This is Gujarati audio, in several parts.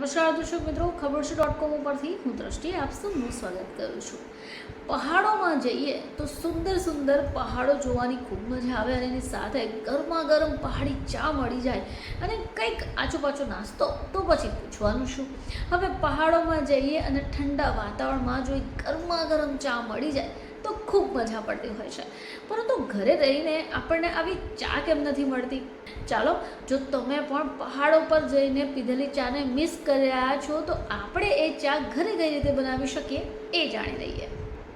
નમસ્કાર દર્શક મિત્રો, ખબર છે. ડોટ કોમ ઉપરથી હું દ્રષ્ટિ, આપ સૌનું સ્વાગત કરું છું. પહાડોમાં જઈએ તો સુંદર સુંદર પહાડો જોવાની ખૂબ મજા આવે અને એની સાથે ગરમા ગરમ પહાડી ચા મળી જાય અને કંઈક આચુપાચો નાસ્તો તો પછી પૂછવાનું શું? હવે પહાડોમાં જઈએ અને ઠંડા વાતાવરણમાં જો ગરમા ગરમ ચા મળી જાય તો ખૂબ મજા પડતી હોય છે. પરંતુ ઘરે રહીને આપણને આવી ચા કેમ નથી મળતી? ચાલો, જો તમે પણ પહાડો પર જઈને પીધેલી ચાને મિસ કર્યા છો, તો આપણે એ ચા ઘરે કઈ રીતે બનાવી શકીએ એ જાણી લઈએ.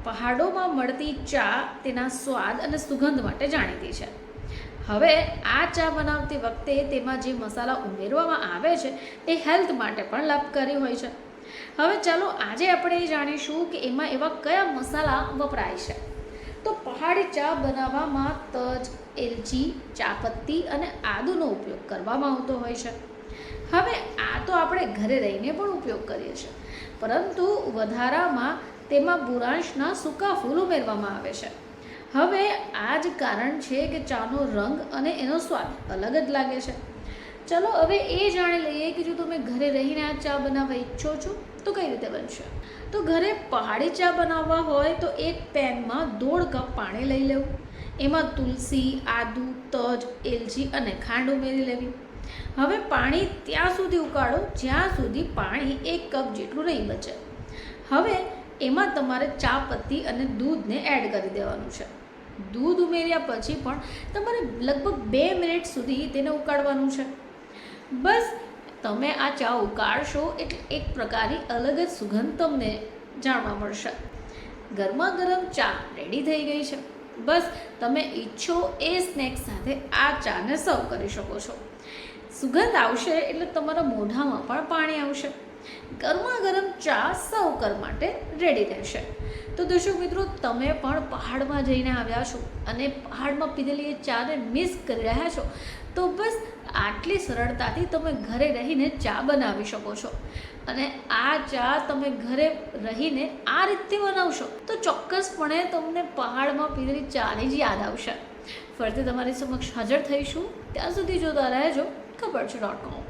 પહાડોમાં મળતી ચા તેના સ્વાદ અને સુગંધ માટે જાણીતી છે. હવે આ ચા બનાવતી વખતે તેમાં જે મસાલા ઉમેરવામાં આવે છે એ હેલ્થ માટે પણ લાભકારી હોય છે. હવે ચાલો આજે આપણે એ જાણીશું કે એમાં એવા કયા મસાલા વપરાય છે. તો પહાડી ચા બનાવવામાં તજ, એલચી, ચાપત્તી અને આદુનો ઉપયોગ કરવામાં આવતો હોય છે. હવે આ તો આપણે ઘરે રહીને પણ ઉપયોગ કરીએ છીએ. પરંતુ વધારામાં તેમાં બુરાંશના સૂકા ફૂલ ઉમેરવામાં આવે છે. હવે આ જ કારણ છે કે ચાનો રંગ અને એનો સ્વાદ અલગ જ લાગે છે. ચલો, હવે એ જાણી લઈએ કે જો તમે ઘરે રહીને આ ચા બનાવવા ઈચ્છો છો, તો કઈ રીતે બનશે? તો ઘરે પહાડી ચા બનાવવા હોય, તો એક પેનમાં દોઢ કપ પાણી લઈ લેવું. એમાં તુલસી, આદુ, તજ, એલચી અને ખાંડ ઉમેરી લેવી. હવે પાણી ત્યાં સુધી ઉકાળો, જ્યાં સુધી પાણી એક કપ જેટલું નહીં બચે. હવે એમાં તમારે ચા પત્તી અને દૂધને એડ કરી દેવાનું છે. દૂધ ઉમેર્યા પછી પણ તમારે લગભગ બે મિનિટ સુધી તેને ઉકાળવાનું છે. બસ, તમે આ ચા ઉકાળશો એટલે એક પ્રકારની અલગ જ સુગંધ તમને જાણવા મળશે. ગરમા ગરમ ચા રેડી થઈ ગઈ છે. બસ, તમે ઈચ્છો એ સ્નેક સાથે આ ચાને સર્વ કરી શકો છો. સુગંધ આવશે એટલે તમારા મોઢામાં પણ પાણી આવશે. ગરમા ગરમ ચા સર્વ કર માટે રેડી રહેશે. તો દર્શક મિત્રો, તમે પણ પહાડમાં જઈને આવ્યા છો અને પહાડમાં પીધેલી એ ચાને મિસ કરી રહ્યા છો. તો બસ આટલી સરળતાથી તમે ઘરે રહીને ચા બનાવી શકો છો. અને આ ચા તમે ઘરે રહીને આ રીતે બનાવશો તો ચોક્કસપણે તમને પહાડમાં પીધેલી ચાની જ યાદ આવશે. ફરીથી તમારી સમક્ષ હાજર થઈશું. ત્યાં સુધી જોતા રહેજો. ખબર છે ડોટ કોમ